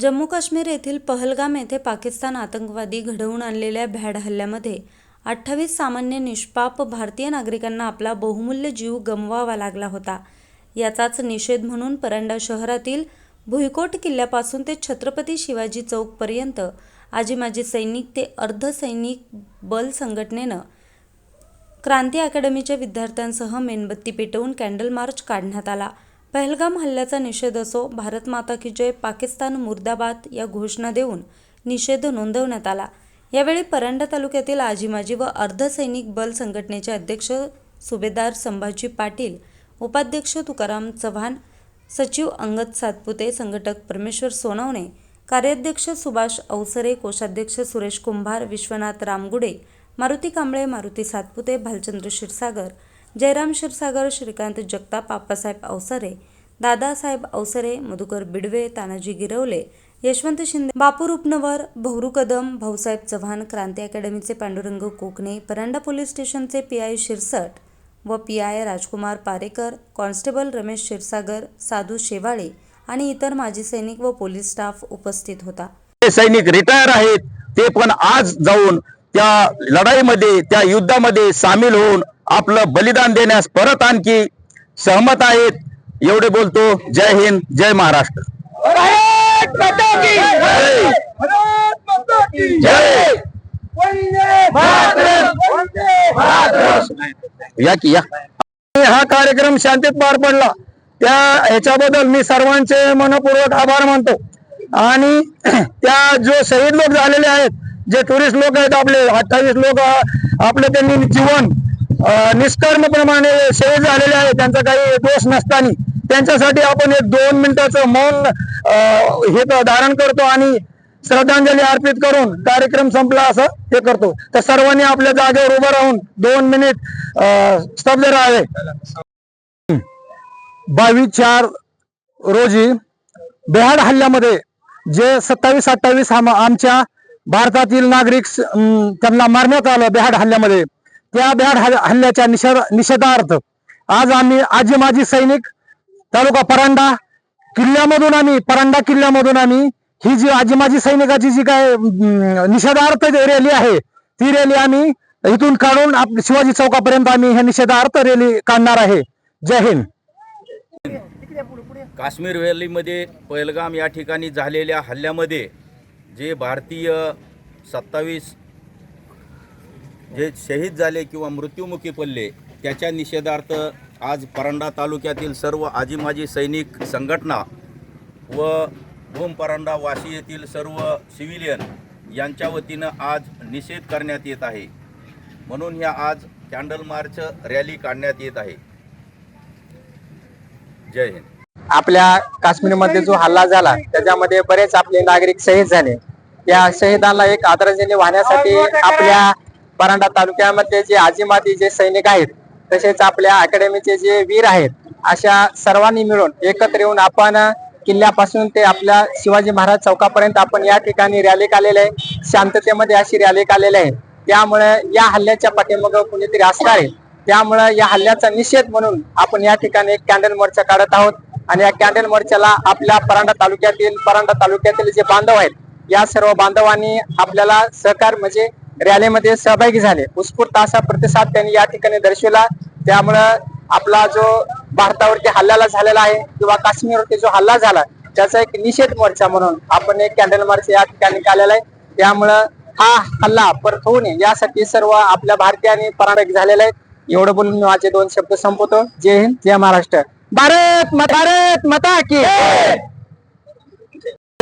जम्मू काश्मीर येथील पहलगाम येथे पाकिस्तान आतंकवादी घडवून आणलेल्या भ्याड हल्ल्यामध्ये अठ्ठावीस सामान्य निष्पाप भारतीय नागरिकांना आपला बहुमूल्य जीव गमवावा लागला होता. याचाच निषेध म्हणून परंडा शहरातील भुईकोट किल्ल्यापासून ते छत्रपती शिवाजी चौकपर्यंत आजी माजी सैनिक ते अर्धसैनिक बल संघटनेनं क्रांती अकॅडमीच्या विद्यार्थ्यांसह मेणबत्ती पेटवून कॅन्डल मार्च काढण्यात आला. पहलगाम हल्ल्याचा निषेध असो भारत माता की जय पाकिस्तान मुर्दाबाद या घोषणा देऊन निषेध नोंदवण्यात आला. यावेळी परंडा तालुक्यातील आजीमाजी व अर्धसैनिक बल संघटनेचे अध्यक्ष सुभेदार संभाजी पाटील उपाध्यक्ष तुकाराम चव्हाण सचिव अंगद सातपुते संघटक परमेश्वर सोनवणे कार्याध्यक्ष सुभाष अवसरे कोषाध्यक्ष सुरेश कुंभार विश्वनाथ रामगुडे मारुती कांबळे मारुती सातपुते भालचंद्र क्षीरसागर जयराम क्षीरसागर श्रीकांत जगताप आप्पासाहेब अवसरे दादासाहेब अवसरे Madhukar Bidwe Tanaji Girwale Yashwant Shinde Bapu Rupanwar Bhauru Kadam Bhausaheb Chavan Kranti अकॅडमीचे Pandurang Kokane Paranda police station P I Shirsat व P I Rajkumar Parekar constable Ramesh Kshirsagar Sadhu Shewale आणि इतर माजी सैनिक व पोलीस स्टाफ उपस्थित होता. ते सैनिक रिटायर आहेत ते पण आज जाऊन त्या लढाईमध्ये त्या युद्धामध्ये सामील होऊन आपलं बलिदान देण्यास परत आणखी सहमत आहेत. एवढे बोलतो जय हिंद जय महाराष्ट्र. या की या. हा कार्यक्रम शांतीत पार पडला. त्या ह्याच्याबद्दल मी सर्वांचे मनपूर्वक आभार मानतो. आणि त्या जो शहीद लोक झालेले आहेत जे टुरिस्ट लोक आहेत आपले अठ्ठावीस लोक आपलं त्यांनी जीवन अं, निष्कर्मप्रमाणे शहीद झालेले आहेत त्यांचा काही दोष नसताना. त्यांच्यासाठी आपण एक दोन मिनिटाचं मौन हे धारण करतो आणि श्रद्धांजली अर्पित करून कार्यक्रम संपला असं हे करतो. तर सर्वांनी आपल्या जागेवर उभं राहून दोन मिनिट स्तब्ध राहावे. बावीस चार रोजी बेहाड हल्ल्यामध्ये जे सत्तावीस अठ्ठावीस आमच्या भारतातील नागरिक त्यांना मारण्यात आलं बेहाड हल्ल्यामध्ये त्या बेहाड हल्ल्या- हल्ल्याच्या निषेध निषेधार्थ आज आम्ही आजी माजी सैनिक तालुका परांडा किल्ल्यामधून आम्ही परांडा किल्ल्यामधून आम्ही ही जी आजी माजी सैनिकाची जी काय निषेधार्थ रॅली आहे ती रॅली आम्ही इथून काढून शिवाजी चौकापर्यंत आम्ही हे निषेधार्थ रॅली काढणार आहे. जय हिंद. काश्मीर व्हॅलीमध्ये पहलगाम या ठिकाणी झालेल्या हल्ल्यामध्ये जे भारतीय सत्तावीस जे शहीद झाले किंवा मृत्युमुखी पडले त्याच्या निषेधार्थ आज परांडा तालुक्यातील सर्व आजीमाजी सैनिक संघटना व भूम परांडा वाशी येथील सर्व सिव्हिलियन यांच्या वतीनं आज निषेध करण्यात येत आहे. म्हणून ह्या आज कॅन्डल मार्च रॅली काढण्यात येत आहे. जय हिंद. आपल्या काश्मीरमध्ये जो हल्ला झाला त्याच्यामध्ये बरेच आपले नागरिक शहीद झाले. त्या शहीदांना एक आदरांजली वाहण्यासाठी आपल्या परांडा तालुक्यामध्ये जे आजीमाती जे सैनिक आहेत तसेच आपल्या अकॅडमीचे जे वीर आहेत अशा सर्वांनी मिळून एकत्र येऊन आपण किल्ल्यापासून ते आपल्या शिवाजी महाराज चौकापर्यंत आपण या ठिकाणी रॅली काढलेले आहे. शांततेमध्ये अशी रॅली काढलेली आहे. त्यामुळे या हल्ल्याच्या पाठीमागं कुणीतरी असणार आहे. त्यामुळे या हल्ल्याचा निषेध म्हणून आपण या ठिकाणी एक कॅन्डल मोर्चा काढत आहोत. आणि या कॅन्डल मोर्चाला आपल्या परांडा तालुक्यातील परांडा तालुक्यातील जे बांधव आहेत या सर्व बांधवांनी आपल्याला सहकार म्हणजे रॅलीमध्ये सहभागी झाले. उत्स्फूर्त असा प्रतिसाद त्यांनी या ठिकाणी दर्शविला. त्यामुळं आपला जो भारतावरती हल्ल्याला झालेला आहे किंवा काश्मीरवरती जो हल्ला झाला त्याचा एक निषेध मोर्चा म्हणून आपण एक कॅन्डल मार्च या ठिकाणी काढलेला आहे. त्यामुळं हा हल्ला परत होऊ नये यासाठी सर्व आपल्या भारतीयांनी परामर्श झालेला आहे एवढं बोलून मी माझे दोन शब्द संपवतो. जय हिंद जय महाराष्ट्र. भारत भारत मता की जय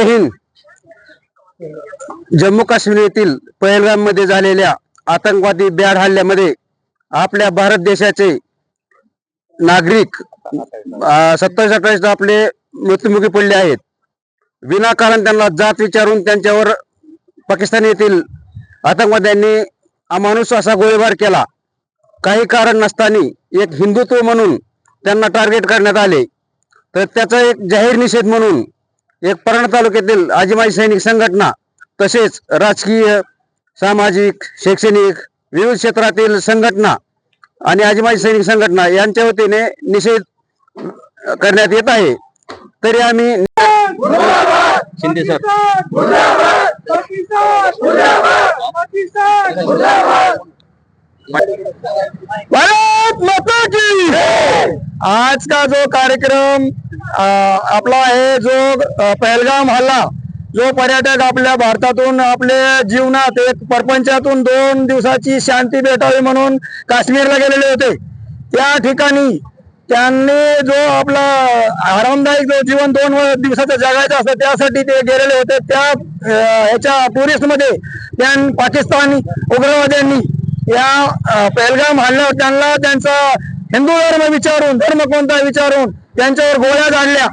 हिंद. जम्मू काश्मीर येथील पहलगाममध्ये झालेल्या आतंकवादी ब्याड हल्ल्यामध्ये आपल्या भारत देशाचे नागरिक सत्तावीस अठ्ठावीस आपले मृत्युमुखी पडले आहेत. विनाकारण त्यांना जात विचारून त्यांच्यावर पाकिस्तान येथील आतंकवाद्यांनी अमानुष असा गोळीबार केला. काही कारण नसताना एक हिंदुत्व म्हणून त्यांना टार्गेट करण्यात आले. तर त्याचा एक जाहीर निषेध म्हणून एक परांडा तालुक्यातील आजीमाजी सैनिक संघटना तसेच राजकीय सामाजिक शैक्षणिक विविध क्षेत्रातील संघटना आणि आजीमाजी सैनिक संघटना यांच्या वतीने निषेध करण्यात येत आहे तरी आम्ही शिंदे सर पाकिस्तान भारत माता की आज का जो कार्यक्रम आपला आहे जो पहलगाम हल्ला जो पर्यटक आपल्या भारतातून आपल्या जीवनात एक परपंचातून दोन दिवसाची शांती भेटावी म्हणून काश्मीरला गेलेले होते. त्या ठिकाणी त्यांनी जो आपला आरामदायक जो जीवन दोन दिवसाचं जगायचं असतं त्यासाठी ते गेलेले होते. त्या ह्याच्या टुरिस्टमध्ये मध्ये पाकिस्तानी उग्रवाद्यांनी या पेलगाम पहलगाम हल्ल्यावर त्यांना त्यांचा हिंदू धर्म विचारून धर्म कोणता विचारून त्यांच्यावर गोळ्या झाडल्या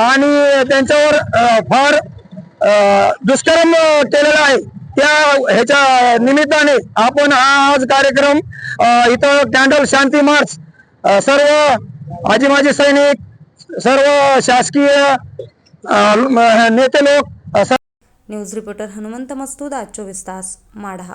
आणि त्यांच्यावर फार दुष्कर्म केलेला आहे. त्या ह्याच्या निमित्ताने आपण हा आज कार्यक्रम इथं कॅन्डल शांती मार्च सर्व आजी माजी सैनिक सर्व शासकीय नेते लोक न्यूज रिपोर्टर हनुमंत मस्तूद आज चोवीस तास माढा.